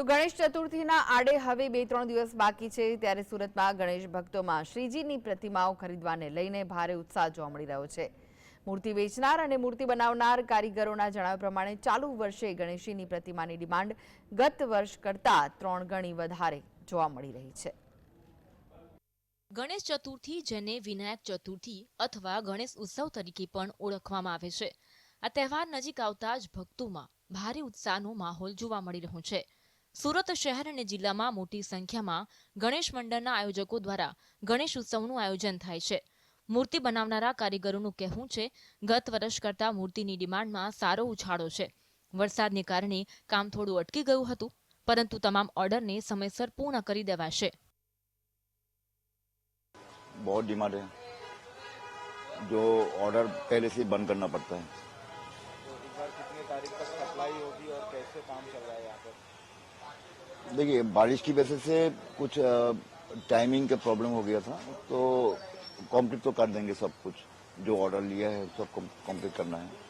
તો ગણેશ ચતુર્થીના આડે હવે બે ત્રણ દિવસ બાકી છે, ત્યારે સુરતમાં ગણેશ ભક્તોમાં શ્રીજીની પ્રતિમાઓ ખરીદવાને લઈને ભારે ઉત્સાહ જોવા મળી રહ્યો છે. મૂર્તિ વેચનાર અને મૂર્તિ બનાવનાર કારીગરોના જણાવ્યા પ્રમાણે ચાલુ વર્ષે ગણેશજીની પ્રતિમાની ડિમાન્ડ ગત વર્ષ કરતાં ત્રણ ગણી વધારે જોવા મળી રહી છે. ગણેશ ચતુર્થી જેને વિનાયક ચતુર્થી અથવા ગણેશ ઉત્સવ તરીકે પણ ઓળખવામાં આવે છે. આ તહેવાર નજીક આવતા જ ભક્તોમાં ભારે ઉત્સાહનો માહોલ જોવા મળી રહ્યો છે. સુરત શહેર અને જિલ્લામાં મોટી સંખ્યામાં ગણેશ મંડળના આયોજકો દ્વારા ગણેશ ઉત્સવનું આયોજન થાય છે મૂર્તિ બનાવનારા કારીગરોનું કહેવું છે ગત વર્ષ કરતાં મૂર્તિની ડિમાન્ડમાં સારો ઉછાળો છે વરસાદને કારણે કામ થોડું અટકી ગયું હતું પરંતુ તમામ ઓર્ડરને સમયસર પૂર્ણ કરી દેવાશે बहुत डिमांड है जो ऑर्डर पहले से ही बंद करना पड़ता है तो इस बार कितनी तारीख तक सप्लाई होगी और कैसे काम चल रहा है यहाँ पर देखिए बारिश की वजह से कुछ टाइमिंग का प्रॉब्लम हो गया था तो कंप्लीट तो कर देंगे सब कुछ जो ऑर्डर लिया है सब कंप्लीट करना है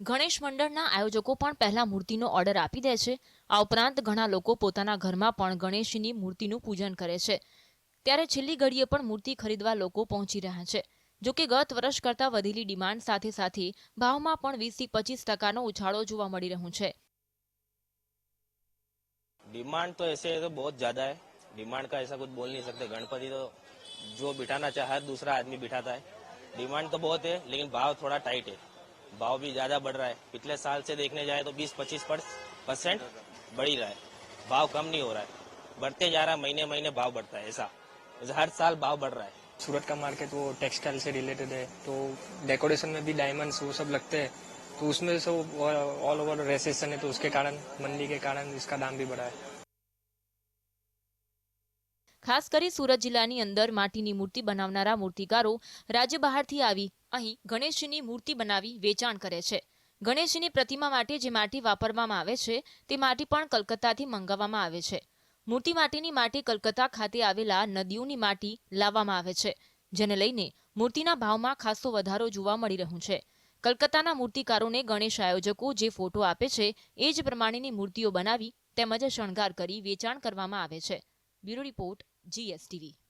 ગણેશ મંડળના આયોજકો પણ પહેલા મૂર્તિનો ઓર્ડર આપી દે છે આ ઉપરાંત ઘણા લોકો પોતાના ઘરમાં પણ ગણેશની મૂર્તિનું પૂજન કરે છે ત્યારે છેલ્લી ઘડીએ પણ મૂર્તિ ખરીદવા લોકો પહોંચી રહ્યા છે જો કે ગત વર્ષ કરતાં વધેલી ડિમાન્ડ સાથે સાથે ભાવમાં પણ વીસથી પચીસ ટકાનો ઉછાળો જોવા મળી રહ્યો છે डिमांड तो ऐसे तो बहुत ज़्यादा है। डिमांड का ऐसा कुछ बोल नहीं सकते। गणपति तो जो बिठाना चाहे दूसरा आदमी बिठाता है। डिमांड तो बहुत है, लेकिन भाव थोड़ा टाइट है। भाव भी ज़्यादा बढ़ रहा है। पिछले साल से देखने जाए तो 20-25 परसेंट बढ़ ही रहा है। भाव कम नहीं हो रहा है। बढ़ते जा रहा है, महीने महीने भाव बढ़ता है ऐसा। हर साल भाव बढ़ रहा है। सूरत का मार्केट वो टेक्सटाइल से रिलेटेड है तो डेकोरेशन में भी डायमंड्स वो सब लगते हैं। तो उसमें से ऑल ओवर रेसेशन है तो उसके कारण मंदी के कारण इसका दाम भी बढ़ा है ખાસ કરી સુરત જિલ્લાની અંદર માટીની મૂર્તિ બનાવનારા મૂર્તિકારો રાજ્ય બહારથી આવી અહીં ગણેશજીની મૂર્તિ બનાવી વેચાણ કરે છે ગણેશજીની પ્રતિમા માટે જે માટી વાપરવામાં આવે છે તે માટી પણ કલકત્તાથી મંગાવવામાં આવે છે મૂર્તિ માટેની માટી કલકત્તા ખાતે આવેલા નદીઓની માટી લાવવામાં આવે છે જેને લઈને મૂર્તિના ભાવમાં ખાસો વધારો જોવા મળી રહ્યો છે કલકત્તાના મૂર્તિકારોને ગણેશ આયોજકો જે ફોટો આપે છે, એ જ પ્રમાણેની મૂર્તિઓ બનાવી તેમજ શણગાર કરી વેચાણ કરવામાં આવે છે. Bureau report, GSTV.